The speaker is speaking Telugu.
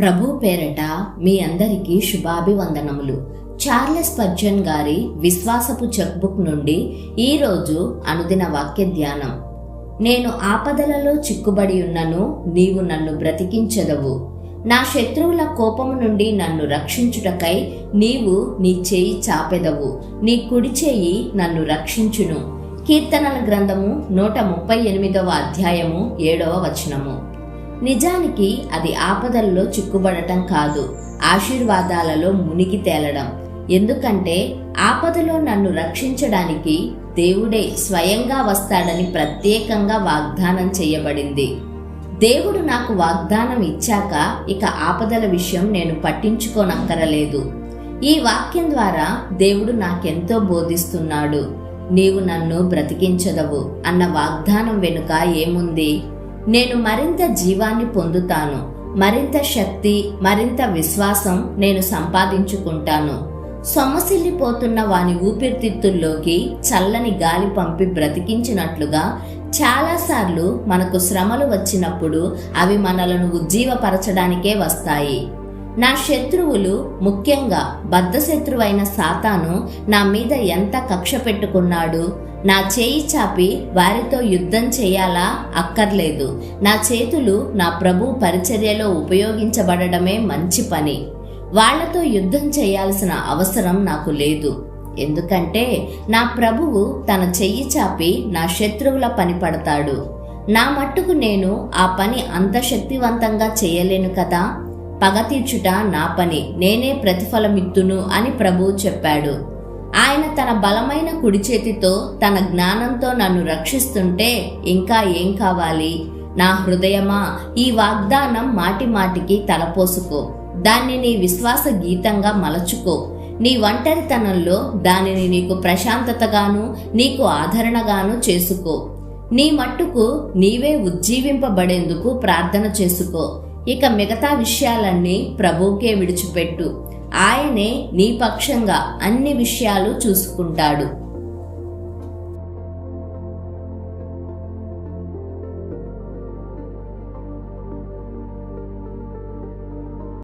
ప్రభు పేరట మీ అందరికీ శుభాభివందనములు. చార్లెస్ పర్జన్ గారి విశ్వాసపు చెక్బుక్ నుండి ఈరోజు అనుదిన వాక్య ధ్యానం. నేను ఆపదలలో చిక్కుబడి ఉన్నను నీవు నన్ను బ్రతికించదవు. నా శత్రువుల కోపము నుండి నన్ను రక్షించుటకై నీవు నీ చేయి చాపెదవు. నీ కుడి చేయి నన్ను రక్షించును. కీర్తనల గ్రంథము నూట ముప్పై ఎనిమిదవ అధ్యాయము ఏడవ వచనము. నిజానికి అది ఆపదల్లో చిక్కుబడటం కాదు ఆశీర్వాదాలలో మునిగి తేలడం. ఎందుకంటే ఆపదలో నన్ను రక్షించడానికి దేవుడే స్వయంగా వస్తాడని ప్రత్యేకంగా వాగ్దానం చేయబడింది. దేవుడు నాకు వాగ్దానం ఇచ్చాక ఇక ఆపదల విషయం నేను పట్టించుకోనక్కరలేదు. ఈ వాక్యం ద్వారా దేవుడు నాకెంతో బోధిస్తున్నాడు. నీవు నన్ను బ్రతికించదవు అన్న వాగ్దానం వెనుక ఏముంది? నేను మరింత జీవాన్ని పొందుతాను. మరింత శక్తి మరింత విశ్వాసం నేను సంపాదించుకుంటాను. సొమ్మసిల్లిపోతున్న వాని ఊపిరితిత్తుల్లోకి చల్లని గాలి పంపి బ్రతికించినట్లుగా చాలాసార్లు మనకు శ్రమలు వచ్చినప్పుడు అవి మనలను ఉజ్జీవపరచడానికే వస్తాయి. నా శత్రువులు ముఖ్యంగా బద్ధశత్రువైన సాతాను నా మీద ఎంత కక్ష పెట్టుకున్నాడు? నా చేయి చాపి వారితో యుద్ధం చేయాలా? అక్కర్లేదు. నా చేతులు నా ప్రభు పరిచర్యలో ఉపయోగించబడమే మంచి పని. వాళ్ళతో యుద్ధం చేయాల్సిన అవసరం నాకు లేదు. ఎందుకంటే నా ప్రభువు తన చెయ్యి చాపి నా శత్రువుల పని పడతాడు. నా మట్టుకు నేను ఆ పని అంత శక్తివంతంగా చేయలేను కదా? పగ తీర్చుట నా పని నేనే ప్రతిఫలమిత్తును అని ప్రభువు చెప్పాడు. ఆయన తన బలమైన కుడి చేతితో తన జ్ఞానంతో నన్ను రక్షిస్తుంటే ఇంకా ఏం కావాలి? నా హృదయమా ఈ వాగ్దానం మాటి మాటికి తలపోసుకో. దాన్ని నీ విశ్వాస గీతంగా మలచుకో. నీ ఒంటరితనంలో దానిని నీకు ప్రశాంతతగాను నీకు ఆదరణగాను చేసుకో. నీ మట్టుకు నీవే ఉజ్జీవింపబడేందుకు ప్రార్థన చేసుకో. ఇక మిగతా విషయాలన్నీ ప్రభువుకే విడిచిపెట్టు. ఆయనే నీ పక్షంగా అన్ని విషయాలు చూసుకుంటాడు.